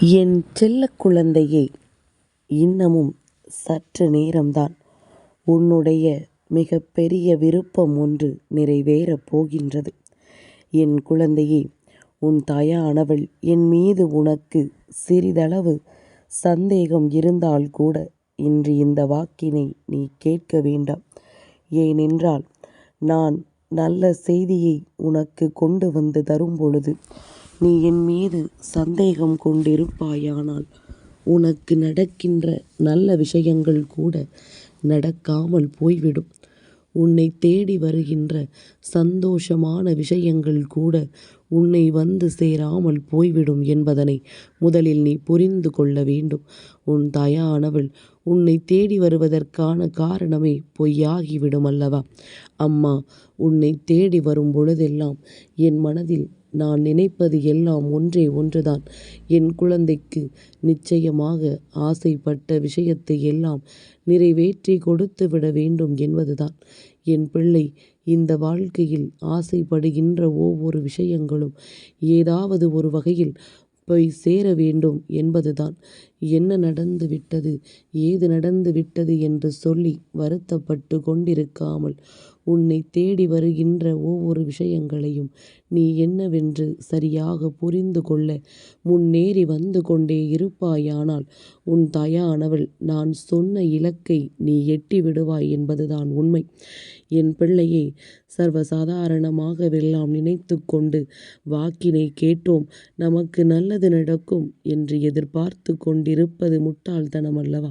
என் செல்ல குழந்தையே இன்னமும் சற்று நேரம்தான் உன்னுடைய மிக பெரிய விருப்பம் ஒன்று நிறைவேறப் போகின்றது. என் குழந்தையே உன் தாயானவள் என் மீது உனக்கு சிறிதளவு சந்தேகம் இருந்தால் கூட இன்று இந்த வாக்கினை நீ கேட்க வேண்டாம். ஏனென்றால் நான் நல்ல செய்தியை உனக்கு கொண்டு வந்து தரும் பொழுது நீ என் மீது சந்தேகம் கொண்டிருப்பாயானால் உனக்கு நடக்கின்ற நல்ல விஷயங்கள் கூட நடக்காமல் போய்விடும். உன்னை தேடி வருகின்ற சந்தோஷமான விஷயங்கள் கூட உன்னை வந்து சேராமல் போய்விடும் என்பதனை முதலில் நீ புரிந்து கொள்ள வேண்டும். உன் தாயானவள் உன்னை தேடி வருவதற்கான காரணமே பொய்யாகிவிடும் அல்லவா? அம்மா உன்னை தேடி வரும் பொழுதெல்லாம் என் மனதில் நான் நினைப்பது எல்லாம் ஒன்றே ஒன்றுதான். என் குழந்தைக்கு நிச்சயமாக ஆசைப்பட்ட விஷயத்தை எல்லாம் நிறைவேற்றி கொடுத்து விட வேண்டும் என்பதுதான். என் பிள்ளை இந்த வாழ்க்கையில் ஆசைப்படுகின்ற ஒவ்வொரு விஷயங்களும் ஏதாவது ஒரு வகையில் போய் சேர வேண்டும் என்பதுதான். என்ன நடந்து விட்டது ஏது நடந்து விட்டது என்று சொல்லி வருத்தப்பட்டு கொண்டிருக்காமல் உன்னை தேடி வருகின்ற ஒவ்வொரு விஷயங்களையும் நீ என்னவென்று சரியாக புரிந்து கொள்ள முன்னேறி வந்து கொண்டே இருப்பாயானால் உன் தாயானவள் நான் சொன்ன இலக்கை நீ எட்டி விடுவாய் என்பதுதான் உண்மை. என் பிள்ளையை சர்வசாதாரணமாகவெல்லாம் நினைத்து கொண்டு வாக்கினை கேட்டோம் நமக்கு நல்லது நடக்கும் என்று எதிர்பார்த்துக் கொண்டிருப்பது முட்டாள்தனம் அல்லவா?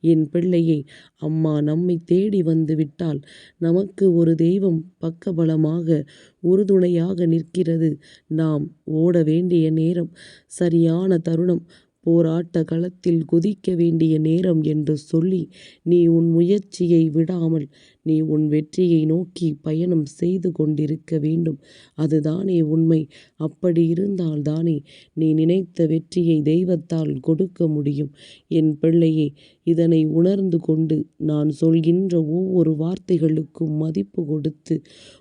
என் பிள்ளையை அம்மா நம்மைத் தேடி வந்து விட்டால் நமக்கு ஒரு தெய்வம் பக்கபலமாக உறுதுணையாக நிற்கிறது. நாம் ஓட வேண்டிய நேரம் சரியான தருணம் போராட்ட களத்தில் குதிக்க வேண்டிய நேரம் என்று சொல்லி நீ உன் முயற்சியை விடாமல் நீ உன் வெற்றியை நோக்கி பயணம் செய்து கொண்டிருக்க வேண்டும். அதுதானே உண்மை. அப்படி தானே நீ நினைத்த வெற்றியை தெய்வத்தால் கொடுக்க முடியும். என் பிள்ளையே இதனை உணர்ந்து கொண்டு நான் சொல்கின்ற ஒவ்வொரு வார்த்தைகளுக்கும் மதிப்பு கொடுத்து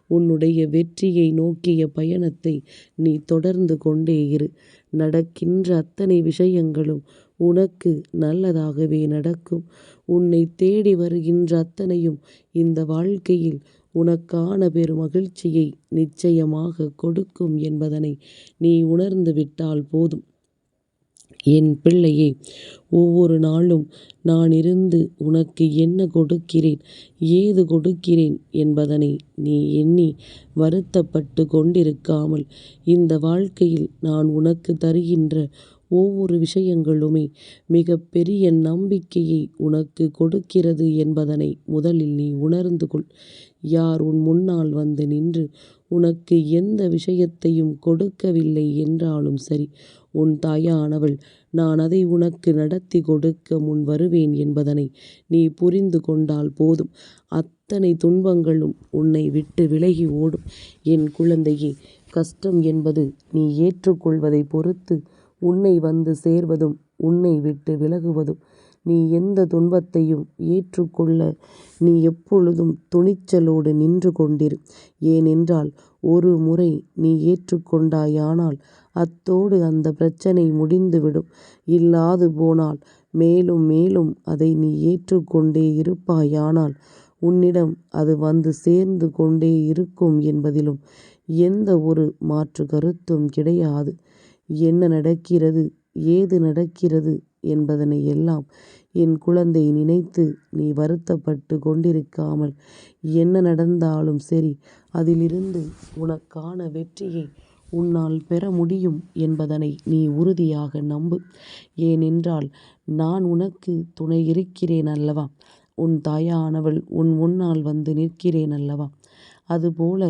உன்னுடைய வெற்றியை நோக்கிய பயணத்தை நீ தொடர்ந்து கொண்டே இரு. நடக்கின்ற அத்தனை விஷயங்களும் உனக்கு நல்லதாகவே நடக்கும். உன்னை தேடி வருகின்ற அத்தனையும் இந்த வாழ்க்கையில் உனக்கான பெருமகிழ்ச்சியை நிச்சயமாக கொடுக்கும் என்பதனை நீ உணர்ந்து விட்டால் போதும். என் பிள்ளையே ஒவ்வொரு நாளும் நான் இருந்து உனக்கு என்ன கொடுக்கிறேன் ஏது கொடுக்கிறேன் என்பதனை நீ எண்ணி வருத்தப்பட்டு கொண்டிருக்காமல் இந்த வாழ்க்கையில் நான் உனக்கு தருகின்ற ஒவ்வொரு விஷயங்களுமே மிகப்பெரிய நம்பிக்கையை உனக்கு கொடுக்கிறது என்பதனை முதலில் நீ உணர்ந்து கொள். யார் உன் முன்னால் வந்து நின்று உனக்கு எந்த விஷயத்தையும் கொடுக்கவில்லை என்றாலும் சரி உன் தாயானவள் நான் அதை உனக்கு நடத்தி கொடுக்க முன் வருவேன் என்பதனை நீ புரிந்து கொண்டால் போதும். அத்தனை துன்பங்களும் உன்னை விட்டு விலகி ஓடும். என் குழந்தையே கஷ்டம் என்பது நீ ஏற்றுக்கொள்வதை பொறுத்து உன்னை வந்து சேர்வதும் உன்னை விட்டு விலகுவதும். நீ எந்த துன்பத்தையும் ஏற்றுக்கொள்ள நீ எப்பொழுதும் துணிச்சலோடு நின்று கொண்டிரு. ஏனென்றால் ஒரு முறை நீ ஏற்றுக்கொண்டாயானால் அத்தோடு அந்த பிரச்சனை முடிந்துவிடும் இல்லாது போனால் மேலும் மேலும் அதை நீ ஏற்றுக்கொண்டே இருப்பாயானால் உன்னிடம் அது வந்து சேர்ந்து கொண்டே இருக்கும் என்பதிலும் எந்த ஒரு மாற்று கருத்தும் கிடையாது. என்ன நடக்கிறது ஏது நடக்கிறது என்பதனை எல்லாம் என் குழந்தை நினைத்து நீ வருத்தப்பட்டுக் கொண்டிருக்காமல் என்ன நடந்தாலும் சரி அதிலிருந்து உனக்கான வெற்றியை உன்னால் பெற முடியும் என்பதனை நீ உறுதியாக நம்பு. ஏனென்றால் நான் உனக்கு துணை இருக்கிறேன் அல்லவா? உன் தாயானவள் உன் முன்னால் வந்து நிற்கிறேன் அல்லவா? அதுபோல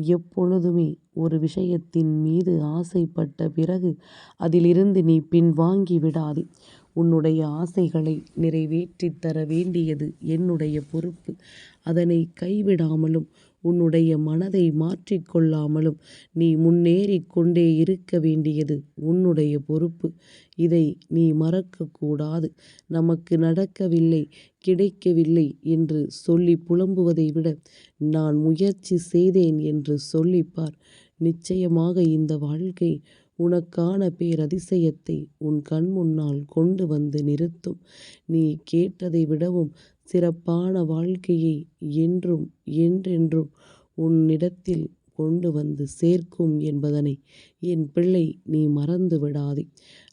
எப்பொழுதுமே ஒரு விஷயத்தின் மீது ஆசைப்பட்ட பிறகு அதிலிருந்து நீ பின்வாங்கி விடாதே. உன்னுடைய ஆசைகளை நிறைவேற்றித் தர வேண்டியது என்னுடைய பொறுப்பு. அதனை கைவிடாமலும் உன்னுடைய மனதை மாற்றிக்கொள்ளாமலும் நீ முன்னேறி கொண்டே இருக்க வேண்டியது உன்னுடைய பொறுப்பு. இதை நீ மறக்கக்கூடாது நமக்கு நடக்கவில்லை கிடைக்கவில்லை என்று சொல்லி புலம்புவதை விட நான் முயற்சி செய்தேன் என்று சொல்லிப்பார் நிச்சயமாக இந்த வாழ்க்கை உனக்கான பேரதிசயத்தை உன் கண் முன்னால் கொண்டு வந்து நிறுத்தும். நீ கேட்டதை விடவும் சிறப்பான வாழ்க்கையை என்றும் என்றென்றும் உன்னிடத்தில் கொண்டு வந்து சேர்க்கும் என்பதனை என் பிள்ளை நீ மறந்து விடாதே.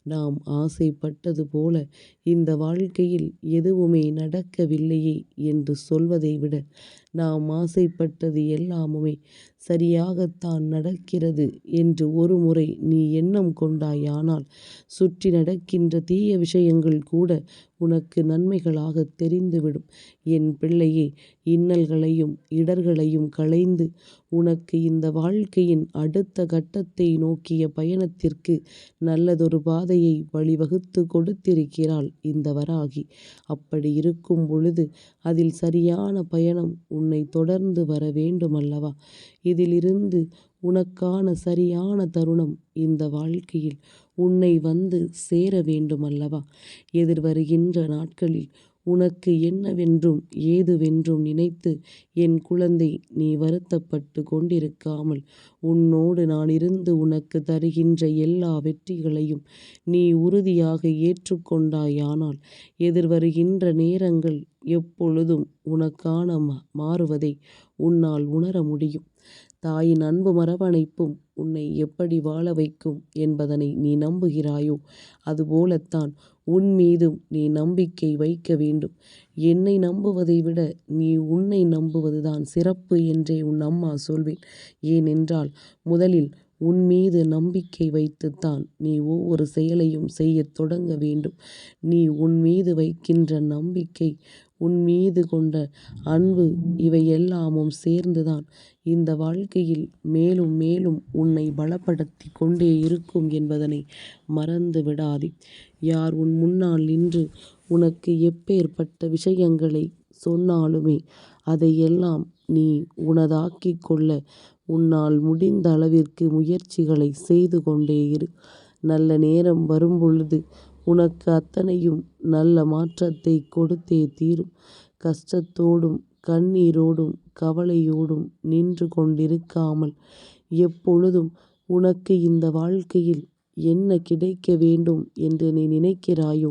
நாம் ஆசைப்பட்டது போல இந்த வாழ்க்கையில் எதுவுமே நடக்கவில்லையே என்று சொல்வதை விட நாம் ஆசைப்பட்டது எல்லாமுமே சரியாகத்தான் நடக்கிறது என்று ஒருமுறை நீ எண்ணம் கொண்டாயானால் சுற்றி நடக்கின்ற தீய விஷயங்கள் கூட உனக்கு நன்மைகளாகத் தெரிந்துவிடும். என் பிள்ளையே இன்னல்களையும் இடர்களையும் களைந்து உனக்கு இந்த வாழ்க்கையின் அடுத்த கட்டத்தை நோக்கிய பயணத்திற்கு நல்லதொரு பாதையை வழிவகுத்து கொடுத்திருக்கிறாள் இந்த வராகி. அப்படி இருக்கும் பொழுது அதில் சரியான பயணம் உன்னை தொடர்ந்து வர வேண்டுமல்லவா? இதிலிருந்து உனக்கான சரியான தருணம் இந்த வாழ்க்கையில் உன்னை வந்து சேர வேண்டுமல்லவா? எதிர்வருகின்ற நாட்களில் உனக்கு என்னவென்றும் ஏதுவென்றும் நினைத்து என் குழந்தை நீ வருத்தப்பட்டு கொண்டிருக்காமல் உன்னோடு நான் இருந்து உனக்கு தருகின்ற எல்லா வெற்றிகளையும் நீ உறுதியாக ஏற்றுக்கொண்டாயானால் எதிர்வருகின்ற நேரங்கள் எப்பொழுதும் உனக்கான மாறுவதை உன்னால் உணர முடியும். தாயின் அன்பு மரபணைப்பும் உன்னை எப்படி வாழ வைக்கும் என்பதனை நீ நம்புகிறாயோ அதுபோலத்தான் உன் மீதும் நீ நம்பிக்கை வைக்க வேண்டும். என்னை நம்புவதை விட நீ உன்னை நம்புவதுதான் சிறப்பு என்றே உன் அம்மா சொல்வேன். ஏனென்றால் முதலில் உன் மீது நம்பிக்கை வைத்துத்தான் நீ ஒவ்வொரு செயலையும் செய்யத் தொடங்க வேண்டும். நீ உன் மீது வைக்கின்ற நம்பிக்கை உன் மீது கொண்ட அன்பு இவையெல்லாமும் சேர்ந்துதான் இந்த வாழ்க்கையில் மேலும் மேலும் உன்னை பலப்படுத்தி கொண்டே இருக்கும் என்பதனை மறந்து விடாதே. யார் உன் முன்னால் நின்று உனக்கு எப்பேர்ப்பட்ட விஷயங்களை சொன்னாலுமே அதையெல்லாம் நீ உனதாக்கிக் கொள்ள உன்னால் முடிந்த அளவிற்கு முயற்சிகளை செய்து கொண்டே இரு. நல்ல நேரம் வரும்பொழுது உனக்கு அத்தனையும் நல்ல மாற்றத்தை கொடுத்தே தீரும். கஷ்டத்தோடும் கண்ணீரோடும் கவலையோடும் நின்று கொண்டிருக்காமல் எப்பொழுதும் உனக்கு இந்த வாழ்க்கையில் என்ன கிடைக்க வேண்டும் என்று நீ நினைக்கிறாயோ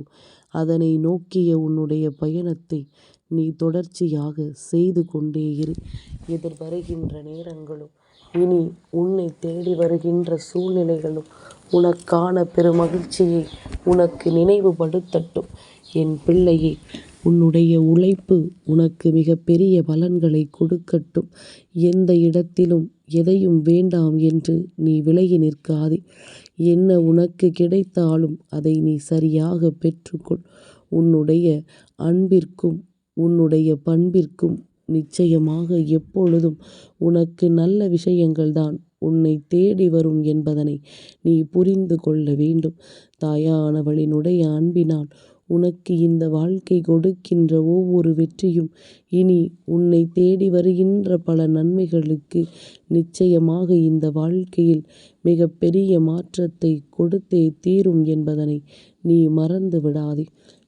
அதனை நோக்கிய உன்னுடைய பயணத்தை நீ தொடர்ச்சியாக செய்து கொண்டே இரு. எதிர்வருகின்ற நேரங்களும் இனி உன்னை தேடி வருகின்ற சூழ்நிலைகளும் உனக்கான பெருமகிழ்ச்சியை உனக்கு நினைவுபடுத்தட்டும். என் பிள்ளையே உன்னுடைய உழைப்பு உனக்கு மிகப்பெரிய பலன்களைக் கொடுக்கட்டும். எந்த இடத்திலும் எதையும் வேண்டாம் என்று நீ விலகி நிற்காதே. என்ன உனக்கு கிடைத்தாலும் அதை நீ சரியாகப் பெற்றுக்கொள். உன்னுடைய அன்பிற்கும் உன்னுடைய பண்பிற்கும் நிச்சயமாக எப்பொழுதும் உனக்கு நல்ல விஷயங்கள்தான் உன்னை தேடி வரும் என்பதனை நீ புரிந்து கொள்ள வேண்டும். தாயானவளினுடைய அன்பினால் உனக்கு இந்த வாழ்க்கை கொடுக்கின்ற ஒவ்வொரு வெற்றியும் இனி உன்னை தேடி வருகின்ற பல நன்மைகளுக்கு நிச்சயமாக இந்த வாழ்க்கையில் மிகப்பெரிய மாற்றத்தை கொடுத்தே தீரும் என்பதனை நீ மறந்து விடாதே.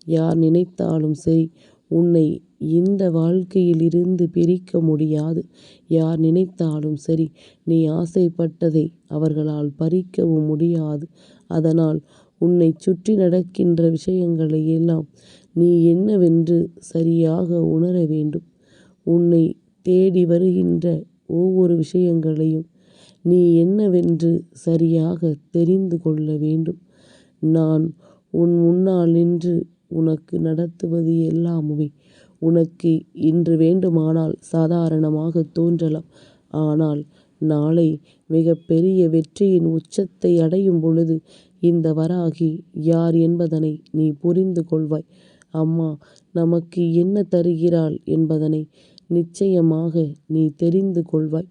யார் நினைத்தாலும் சரி உன்னை இந்த வாழ்க்கையிலிருந்து பிரிக்க முடியாது. யார் நினைத்தாலும் சரி நீ ஆசைப்பட்டதை அவர்களால் பறிக்கவும் முடியாது. அதனால் உன்னைச் சுற்றி நடக்கின்ற விஷயங்களை எல்லாம் நீ என்னவென்று சரியாக உணர வேண்டும். உன்னைத் தேடி வருகின்ற ஒவ்வொரு விஷயங்களையும் நீ என்னவென்று சரியாகத் தெரிந்து கொள்ள வேண்டும். நான் உன் முன்னால் நின்று உனக்கு நடத்துவது எல்லாமுமே உனக்கு இன்று வேண்டுமானால் சாதாரணமாகத் தோன்றலாம். ஆனால் நாளை மிகப்பெரிய வெற்றியின் உச்சத்தை அடையும் பொழுது இந்த வராகி யார் என்பதனை நீ புரிந்து கொள்வாய். அம்மா நமக்கு என்ன தருகிறாள் என்பதனை நிச்சயமாக நீ தெரிந்து கொள்வாய்.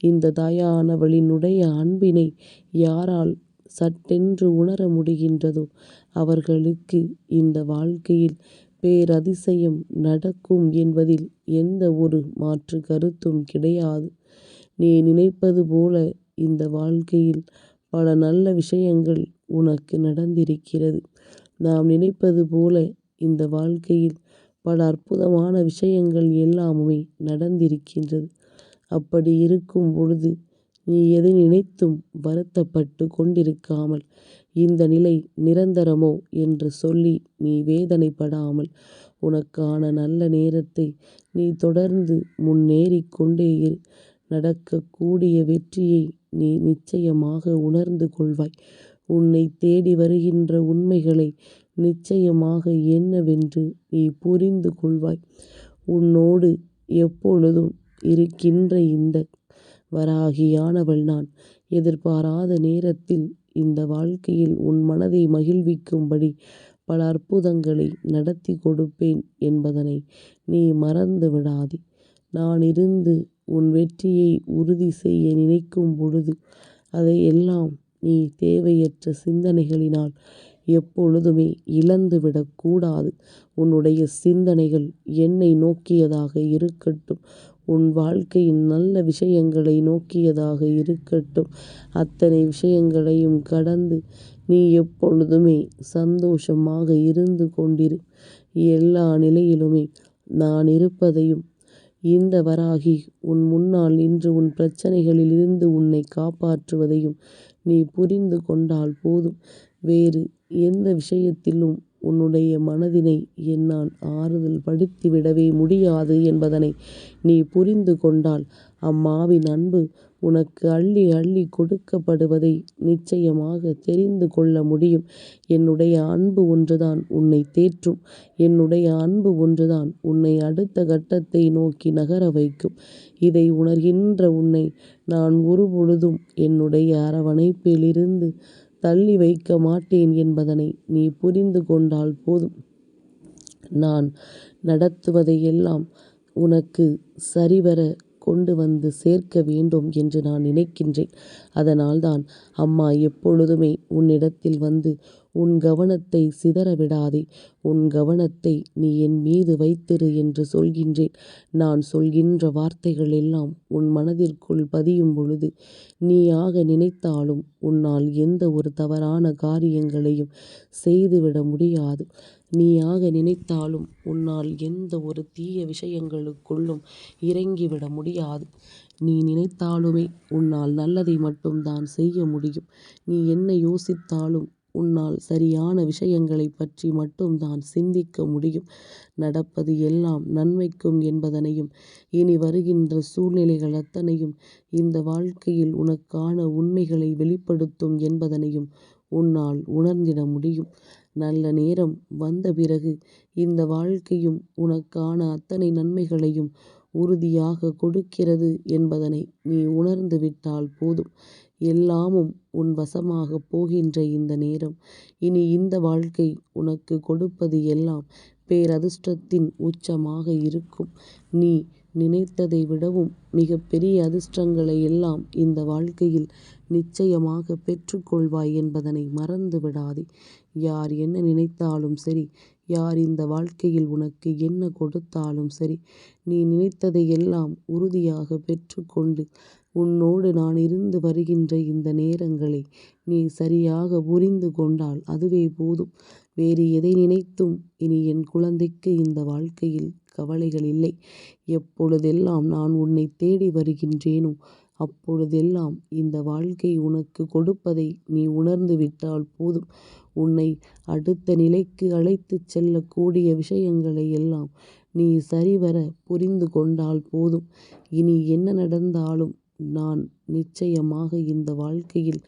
இந்த தாயானவளினுடைய அன்பினை யாரால் சட்டென்று உணர முடிகின்றதோ அவர்களுக்கு இந்த வாழ்க்கையில் பேரதிசயம் நடக்கும் என்பதில் எந்த ஒரு மாற்று கருத்தும் கிடையாது. நீ நினைப்பது போல இந்த வாழ்க்கையில் பல நல்ல விஷயங்கள் உனக்கு நடந்திருக்கிறது. நாம் நினைப்பது போல இந்த வாழ்க்கையில் பல அற்புதமான விஷயங்கள் எல்லாமுமே நடந்திருக்கின்றது. அப்படி இருக்கும் பொழுது நீ எதை நினைத்தும் வருத்தப்பட்டு கொண்டிருக்காமல் இந்த நிலை நிரந்தரமோ என்று சொல்லி நீ வேதனைப்படாமல் உனக்கான நல்ல நேரத்தை நீ தொடர்ந்து முன்னேறிக் கொண்டே இரு. நடக்கக்கூடிய வெற்றியை நீ நிச்சயமாக உணர்ந்து கொள்வாய். உன்னை தேடி வருகின்ற உண்மைகளை நிச்சயமாக என்னவென்று நீ புரிந்து கொள்வாய். உன்னோடு எப்பொழுதும் இருக்கின்ற இந்த வராகியானவள் நான் எதிர்பாராத நேரத்தில் இந்த வாழ்க்கையில் உன் மனதை மகிழ்விக்கும்படி பல அற்புதங்களை நடத்தி கொடுப்பேன் என்பதனை நீ மறந்து விடாதே. நான் இருந்து உன் வெற்றியை உறுதி செய்ய நினைக்கும் பொழுது அதையெல்லாம் நீ தேவையற்ற சிந்தனைகளினால் எப்பொழுதுமே இழந்துவிடக் கூடாது உன்னுடைய சிந்தனைகள் என்னை நோக்கியதாக இருக்கட்டும். உன் வாழ்க்கையின் நல்ல விஷயங்களை நோக்கியதாக இருக்கட்டும். அத்தனை விஷயங்களையும் கடந்து நீ எப்பொழுதுமே சந்தோஷமாக இருந்து கொண்டிரு. எல்லா நிலையிலுமே நான் இருப்பதையும் இந்த வராகி உன் முன்னால் நின்று உன் பிரச்சனைகளில் இருந்து உன்னை காப்பாற்றுவதையும் நீ புரிந்து கொண்டால் போதும். வேறு எந்த விஷயத்திலும் உன்னுடைய மனதினை என்னால் ஆறுதல் படுத்திவிடவே முடியாது என்பதனை நீ புரிந்து கொண்டால் அம்மாவின் அன்பு உனக்கு அள்ளி அள்ளி கொடுக்கப்படுவதை நிச்சயமாக தெரிந்து கொள்ள முடியும். என்னுடைய அன்பு ஒன்றுதான் உன்னை தேற்றும். என்னுடைய அன்பு ஒன்றுதான் உன்னை அடுத்த கட்டத்தை நோக்கி நகர வைக்கும். இதை உணர்கின்ற உன்னை நான் ஒருபொழுதும் என்னுடைய அரவணைப்பிலிருந்து தள்ளி வைக்க மாட்டேன் என்பதனை நீ புரிந்து கொண்டால் போதும். நான் நடத்துவதையெல்லாம் உனக்கு சரிவர கொண்டு வந்து சேர்க்க வேண்டும் என்று நான் நினைக்கின்றேன். அதனால்தான் அம்மா எப்பொழுதுமே உன்னிடத்தில் வந்து உன் கவனத்தை சிதற விடாதே. உன் கவனத்தை நீ என் மீது வைத்திரு என்று சொல்கின்றேன். நான் சொல்கின்ற வார்த்தைகள் எல்லாம் உன் மனதிற்குள் பதியும் பொழுது நீயாக நினைத்தாலும் உன்னால் எந்த ஒரு தவறான காரியங்களையும் செய்துவிட முடியாது. நீயாக நினைத்தாலும் உன்னால் எந்த ஒரு தீய விஷயங்களுக்குள்ளும் இறங்கிவிட முடியாது. நீ நினைத்தாலுமே உன்னால் நல்லதை மட்டும்தான் செய்ய முடியும். நீ என்ன யோசித்தாலும் உன்னால் சரியான விஷயங்களை பற்றி மட்டும்தான் சிந்திக்க முடியும். நடப்பது எல்லாம் நன்மைக்கும் என்பதனையும் இனி வருகின்ற சூழ்நிலைகள் அத்தனையும் இந்த வாழ்க்கையில் உனக்கான உண்மைகளை வெளிப்படுத்தும் என்பதனையும் உன்னால் உணர்ந்திட முடியும். நல்ல நேரம் வந்த பிறகு இந்த வாழ்க்கையும் உனக்கான அத்தனை நன்மைகளையும் உறுதியாக கொடுக்கிறது என்பதனை நீ உணர்ந்து விட்டால் போதும். எல்லாமும் உன் வசமாகப் போகின்ற இந்த நேரம். இனி இந்த வாழ்க்கை உனக்கு கொடுப்பது எல்லாம் பேரதிர்ஷ்டத்தின் உச்சமாக இருக்கும். நீ நினைத்ததை விடவும் மிக பெரிய அதிர்ஷ்டங்களை எல்லாம் இந்த வாழ்க்கையில் நிச்சயமாக பெற்றுக்கொள்வாய் என்பதனை மறந்து விடாதே. யார் என்ன நினைத்தாலும் சரி யார் இந்த வாழ்க்கையில் உனக்கு என்ன கொடுத்தாலும் சரி நீ நினைத்ததை எல்லாம் உறுதியாக பெற்றுக்கொண்டு உன்னோடு நான் இருந்து வருகின்ற இந்த நேரங்களை நீ சரியாக புரிந்து கொண்டால் அதுவே போதும். வேறு எதை நினைத்தும் இனி என் குழந்தைக்கு இந்த வாழ்க்கையில் கவலைகள் இல்லை. எப்பொழுதெல்லாம் நான் உன்னை தேடி வருகின்றேனோ அப்பொழுதெல்லாம் இந்த வாழ்க்கை உனக்கு கொடுப்பதை நீ உணர்ந்து விட்டால் போதும். உன்னை அடுத்த நிலைக்கு அழைத்துச் செல்லக்கூடிய விஷயங்களை எல்லாம் நீ சரிவர புரிந்து கொண்டால் போதும். இனி என்ன நடந்தாலும் நான் நிச்சயமாக இந்த வாழ்க்கையில்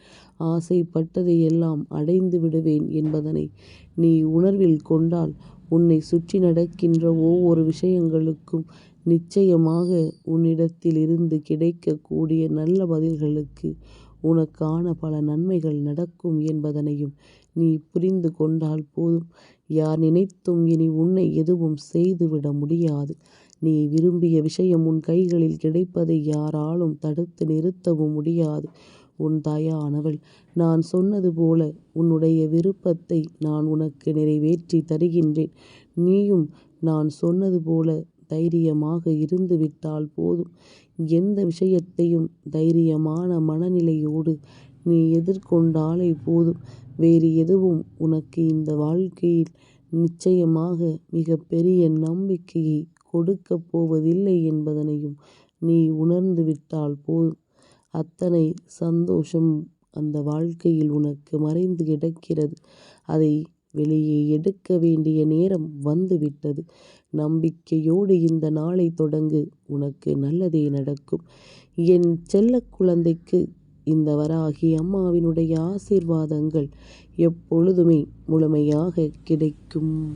ஆசைப்பட்டதை எல்லாம் அடைந்து விடுவேன் என்பதனை நீ உணர்வில் கொண்டால் உன்னை சுற்றி நடக்கின்ற ஒவ்வொரு விஷயங்களுக்கும் நிச்சயமாக உன்னிடத்தில் இருந்து கிடைக்கக்கூடிய நல்ல பதில்களுக்கு உனக்கான பல நன்மைகள் நடக்கும் என்பதனையும் நீ புரிந்து கொண்டால் போதும். யார் நினைத்தும் இனி உன்னை எதுவும் செய்துவிட முடியாது. நீ விரும்பிய விஷயம் உன் கைகளில் கிடைப்பதை யாராலும் தடுத்து நிறுத்தவும் முடியாது. உன் தாயானவள் நான் சொன்னது போல உன்னுடைய விருப்பத்தை நான் உனக்கு நிறைவேற்றி தருகின்றேன். நீயும் நான் சொன்னது போல தைரியமாக இருந்துவிட்டால் போதும். எந்த விஷயத்தையும் தைரியமான மனநிலையோடு நீ எதிர்கொண்டாலே போதும். வேறு எதுவும் உனக்கு இந்த வாழ்க்கையில் நிச்சயமாக மிக பெரிய நம்பிக்கையை கொடுக்கப் போவதில்லை என்பதனையும் நீ உணர்ந்து விட்டால் போதும். அத்தனை சந்தோஷம் அந்த வாழ்க்கையில் உனக்கு மறைந்து கிடக்கிறது. அதை வெளியே எடுக்க வேண்டிய நேரம் வந்துவிட்டது. நம்பிக்கையோடு இந்த நாளை தொடங்கு. உனக்கு நல்லதே நடக்கும். என் செல்ல குழந்தைக்கு இந்த வராகி அம்மாவினுடைய ஆசீர்வாதங்கள் எப்பொழுதுமே முழுமையாக கிடைக்கும்.